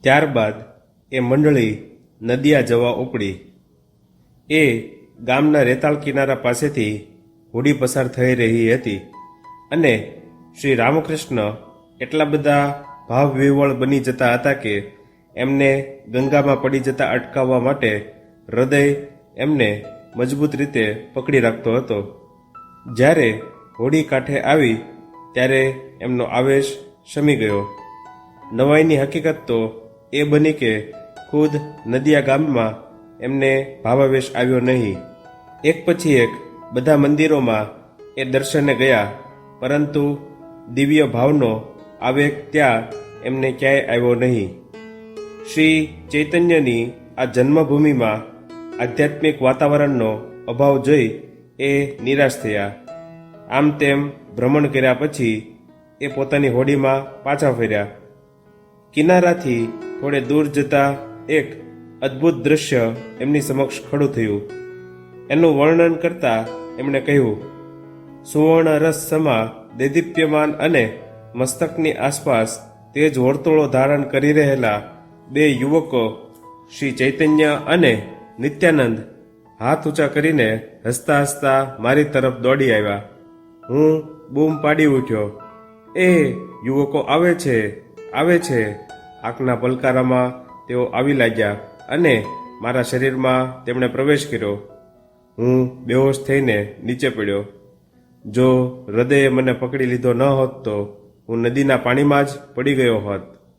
ત્યારબાદ એ મંડળી નદિયા જવા ઉપડી. એ ગામના રેતાળ કિનારા પાસેથી હોડી પસાર થઈ રહી હતી અને શ્રી રામકૃષ્ણ એટલા બધા ભાવ વિવળ બની જતા હતા કે એમને ગંગામાં પડી જતા અટકાવવા માટે હૃદય એમને મજબૂત રીતે પકડી રાખતો હતો. જ્યારે હોડી કાંઠે આવી ત્યારે એમનો આવેશ શમી ગયો. નવાઈની હકીકત તો એ બની કે ખુદ નદિયા ગામમાં એમને ભાવાવેશ આવ્યો નહીં. એક પછી એક બધા મંદિરોમાં એ દર્શને ગયા, પરંતુ દિવ્ય ભાવનો આવેગ ત્યાં એમને ક્યાંય આવ્યો નહીં. શ્રી ચૈતન્યની આ જન્મભૂમિમાં આધ્યાત્મિક વાતાવરણનો અભાવ જોઈ એ નિરાશ થયા. આમ તેમ ભ્રમણ કર્યા પછી એ પોતાની હોડીમાં પાછા ફર્યા. કિનારાથી થોડે દૂર જતા એક અદ્ભુત દ્રશ્ય એમની સમક્ષ ખડું થયું. એનું વર્ણન કરતા એમણે કહ્યું સુવર્ણ રસ સમા દેદીપ્યમાન અને મસ્તકની આસપાસ તેજ વર્તુળો ધારણ કરી રહેલા બે યુવકો, શ્રી ચૈતન્ય અને નિત્યાનંદ, હાથ ઊંચા કરીને હસતા હસતા મારી તરફ દોડી આવ્યા. હું બૂમ પાડી ઉઠ્યો. એ યુવકો, આવે છે આવે છે. આંખના પલકારામાં તેઓ આવી લાગ્યા અને મારા શરીરમાં તેમણે પ્રવેશ કર્યો. હું બેહોશ થઈને નીચે પડ્યો. જો હૃદયે મને પકડી લીધો ન હોત તો હું નદીના પાણીમાં જ પડી ગયો હોત.